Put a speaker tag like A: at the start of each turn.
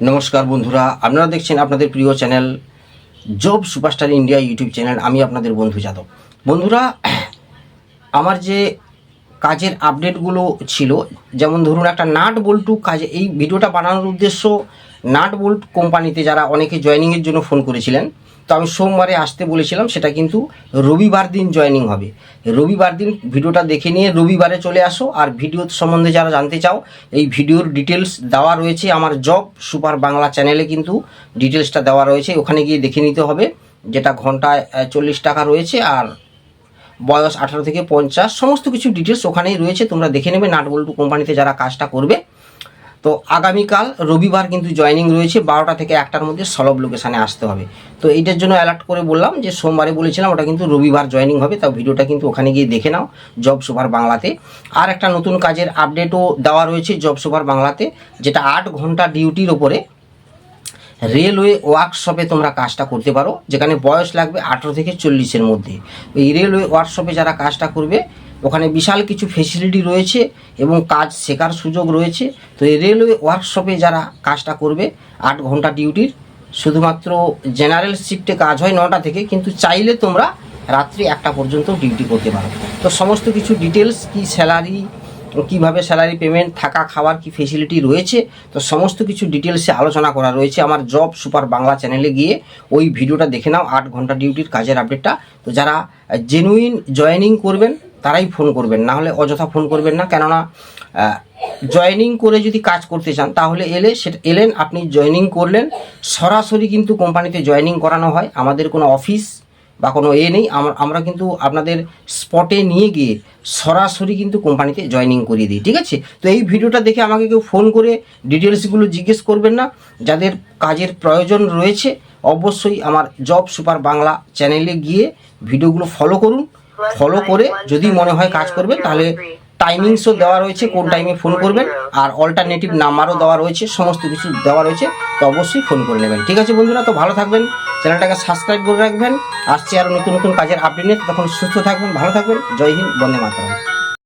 A: নমস্কার বন্ধুরা, আপনারা দেখছেন আপনাদের প্রিয় channel job superstar India YouTube channel. আমি আপনাদের বন্ধু যাদব। বন্ধুরা, আমার যে কাজের আপডেটগুলো ছিল, যেমন ধরুন একটা নাট বোল্টু কাজে, এই ভিডিওটা বানানোর উদ্দেশ্য নাট বোল্ট কোম্পানিতে যারা অনেকে জয়নিংয়ের জন্য ফোন করেছিলেন তো আমি সোমবারে আসতে বলেছিলাম, সেটা কিন্তু রবিবার দিন জয়েনিং হবে। রবিবার দিন ভিডিওটা দেখে নিয়ে রবিবারে চলে আসো, আর ভিডিও সম্বন্ধে যারা জানতে চাও, এই ভিডিওর ডিটেলস দেওয়া রয়েছে আমার জব সুপার বাংলা চ্যানেলে কিন্তু ডিটেলসটা দেওয়া রয়েছে, ওখানে গিয়ে দেখে নিতে হবে, যেটা ঘন্টায় চল্লিশ টাকা রয়েছে, আর বয়স আঠারো থেকে পঞ্চাশ, সমস্ত কিছু ডিটেলস ওখানেই রয়েছে, তোমরা দেখে নেবে, নাটবল্টু কোম্পানিতে যারা কাজটা করবে তো আগামীকাল রবিবার কিন্তু জয়েনিং রয়েছে, বারোটা থেকে একটার মধ্যে সলভ লোকেশানে আসতে হবে। তো এইটার জন্য অ্যালার্ট করে বললাম যে সোমবারে বলেছিলাম, ওটা কিন্তু রবিবার জয়েনিং হবে, তাও ভিডিওটা কিন্তু ওখানে গিয়ে দেখে নাও জব সুপার বাংলাতে। আর একটা নতুন কাজের আপডেটও দেওয়া রয়েছে জব সুপার বাংলাতে, যেটা আট ঘণ্টা ডিউটির ওপরে রেলওয়ে ওয়ার্কশপে তোমরা কাজটা করতে পারো, যেখানে বয়স লাগবে আঠেরো থেকে চল্লিশের মধ্যে। এই রেলওয়ে ওয়ার্কশপে যারা কাজটা করবে ওখানে বিশাল কিছু ফেসিলিটি রয়েছে এবং কাজ শেখার সুযোগ রয়েছে। তো এই রেলওয়ে ওয়ার্কশপে যারা কাজটা করবে, আট ঘণ্টা ডিউটির শুধুমাত্র জেনারেল শিফটে কাজ হয় নটা থেকে, কিন্তু চাইলে তোমরা রাত্রি একটা পর্যন্ত ডিউটি করতে পারো। তো সমস্ত কিছু ডিটেলস কি স্যালারি কীভাবে স্যালারি পেমেন্ট থাকা খাওয়ার কি ফেসিলিটি রয়েছে, তো সমস্ত কিছু ডিটেলসে আলোচনা করা রয়েছে আমার জব সুপার বাংলা চ্যানেলে গিয়ে। ওই ভিডিওটা দেখে নাও, আট ঘণ্টা ডিউটির কাজের আপডেটটা তো যারা জেনুইন জয়েনিং করবেন তারাই ফোন করবেন। না হলে অযথা ফোন করবেন না। কেননা জয়েনিং করে যদি কাজ করতে চান, তাহলে এলে সেটা, এলেন, আপনি জয়েনিং করলেন। সরাসরি কিন্তু কোম্পানিতে জয়েনিং করানো হয়। আমাদের কোনো অফিস বা কোনো এ নেই। আমরা কিন্তু আপনাদের স্পটে নিয়ে গিয়ে সরাসরি কিন্তু কোম্পানিতে জয়েনিং করিয়ে দিই। ঠিক আছে? তো এই ভিডিওটা দেখে আমাকে কেউ ফোন করে ডিটেলসগুলো জিজ্ঞেস করবেন না। যাদের কাজের প্রয়োজন রয়েছে, অবশ্যই আমার জব সুপার বাংলা চ্যানেলে গিয়ে ভিডিওগুলো ফলো করুন। ফলো করে যদি মনে হয় কাজ করবেন, তাহলে টাইমিংসও দেওয়া রয়েছে, কোন টাইমে ফোন করবেন, আর অল্টারনেটিভ নাম্বারও দেওয়া রয়েছে, সমস্ত কিছু দেওয়া রয়েছে, তো অবশ্যই ফোন করে নেবেন। ঠিক আছে বন্ধুরা, তো ভালো থাকবেন, চ্যানেলটাকে সাবস্ক্রাইব করে রাখবেন, আসছে আরও নতুন নতুন কাজের আপডেট নিয়ে তখন সুস্থ থাকবেন, ভালো থাকবেন, জয় হিন্দ, বন্দে মাতরম।